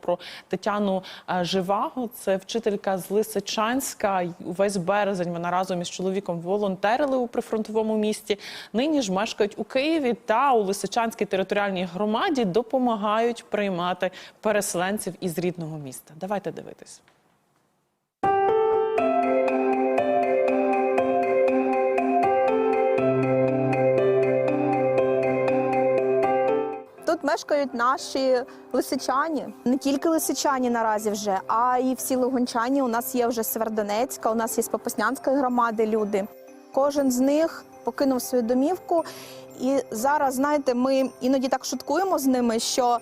Про Тетяну е, Живаго, це вчителька з Лисичанська. Увесь березень вона разом із чоловіком волонтерили у прифронтовому місті. Нині ж мешкають у Києві та у Лисичанській територіальній громаді допомагають приймати переселенців із рідного міста. Давайте дивитись. Мешкають наші лисичані, не тільки лисичані наразі вже, а і всі лугунчані. У нас є вже з Севердонецька, у нас є з Попаснянської громади люди. Кожен з них покинув свою домівку. І зараз, знаєте, ми іноді так шуткуємо з ними, що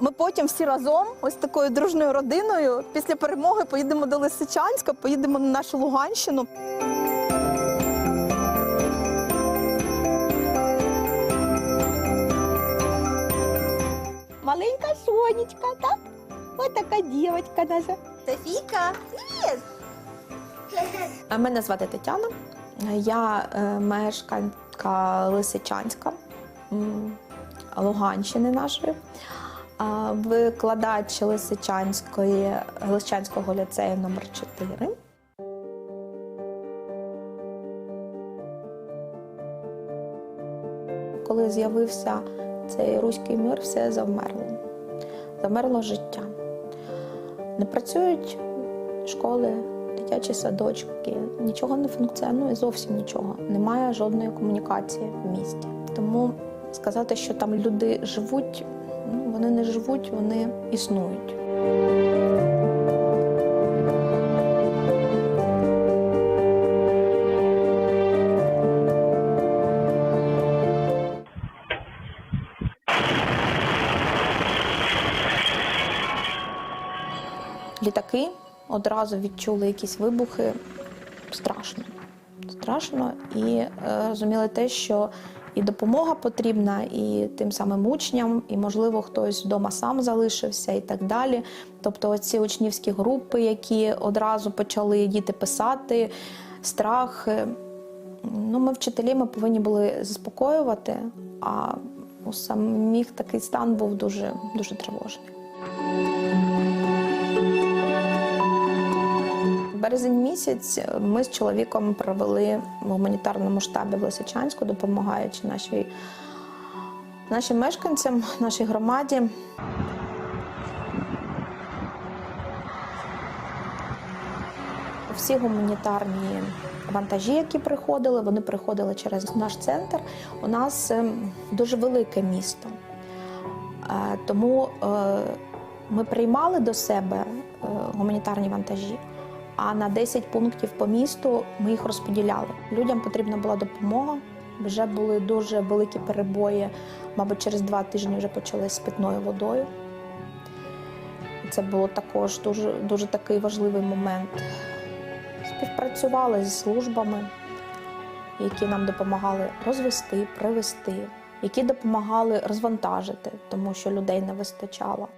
ми потім всі разом, ось такою дружною родиною, після перемоги поїдемо до Лисичанська, поїдемо на нашу Луганщину. Сонечка, так? Ось така дівчинка наша. Софійка, привіт! Мене звати Тетяна. Я е, мешканка Лисичанська, Луганщини нашої. Викладач Лисичанської, Лисичанського ліцею номер 4 Коли з'явився цей руський мир, все завмерло. Завмерло життя. Не працюють школи, дитячі садочки, нічого не функціонує, зовсім нічого. Немає жодної комунікації в місті. Тому сказати, що там люди живуть, ну, вони не живуть, вони існують. Літаки одразу відчули якісь вибухи. Страшно. Страшно. І е, розуміли те, що і допомога потрібна, і тим самим учням, і, можливо, хтось вдома сам залишився і так далі. Тобто, оці учнівські групи, які одразу почали діти писати, страх. е, Ну, ми вчителі ми повинні були заспокоювати, а у самих такий стан був дуже, дуже тривожний. Березень місяць ми з чоловіком провели в гуманітарному штабі в Лисичанську, допомагаючи нашій, нашим мешканцям, нашій громаді. Всі гуманітарні вантажі, які приходили, вони приходили через наш центр. У нас ем, дуже велике місто. Е, Тому е, ми приймали до себе е, гуманітарні вантажі, а на 10 пунктів по місту ми їх розподіляли. Людям потрібна була допомога. Вже були дуже великі перебої. Мабуть, через два тижні вже почали з питною водою. Це було також дуже, дуже такий важливий момент. Співпрацювали з службами, які нам допомагали розвести, привезти, які допомагали розвантажити, тому що людей не вистачало.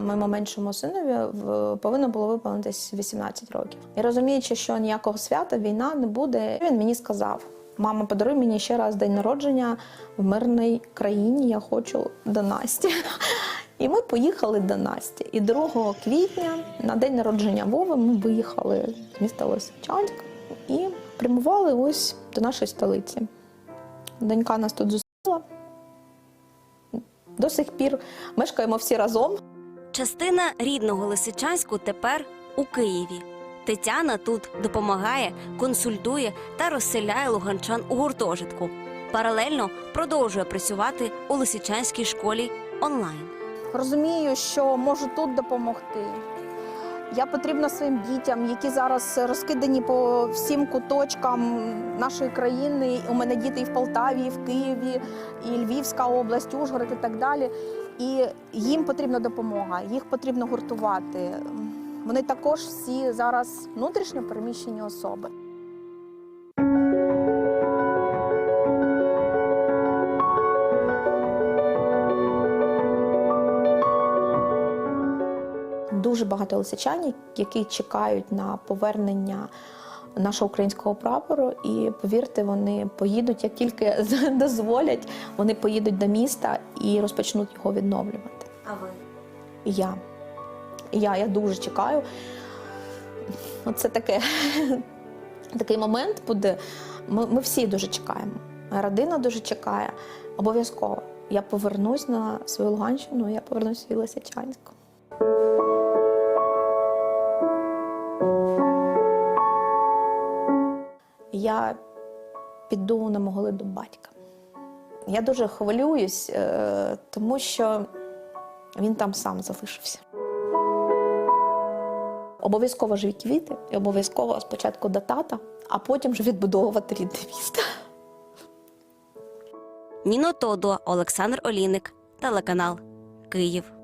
Моєму меншому синові повинно було виповнитись 18 років. І розуміючи, що ніякого свята, війна не буде, він мені сказав: мама, подаруй мені ще раз день народження в мирній країні. Я хочу до Насті. І ми поїхали до Насті. І 2 квітня на день народження Вови ми виїхали з міста Лисичанськ і прямували ось до нашої столиці. Донька нас тут зустріла. До сих пір мешкаємо всі разом. Частина рідного Лисичанську тепер у Києві. Тетяна тут допомагає, консультує та розселяє луганчан у гуртожитку. Паралельно продовжує працювати у Лисичанській школі онлайн. Розумію, що можу тут допомогти. Я потрібна своїм дітям, які зараз розкидані по всім куточкам нашої країни. У мене діти і в Полтаві, і в Києві, і Львівська область, Ужгород і так далі. І їм потрібна допомога, їх потрібно гуртувати. Вони також всі зараз внутрішньо переміщені особи. Дуже багато лисичан, які чекають на повернення нашого українського прапору. І повірте, вони поїдуть, як тільки дозволять, вони поїдуть до міста і розпочнуть його відновлювати. А ви я. Я, я дуже чекаю. Оце таке, такий момент буде. Ми, ми всі дуже чекаємо. Родина дуже чекає. Обов'язково. Я повернусь на свою Луганщину, я повернусь в свій Я піду на могилу батька. Я дуже хвилююсь, е, тому що він там сам залишився. Обов'язково живі квіти, і обов'язково спочатку до тата, а потім вже відбудовувати рідне місто. Ніно Тодо, Олександр Оліник, телеканал Київ.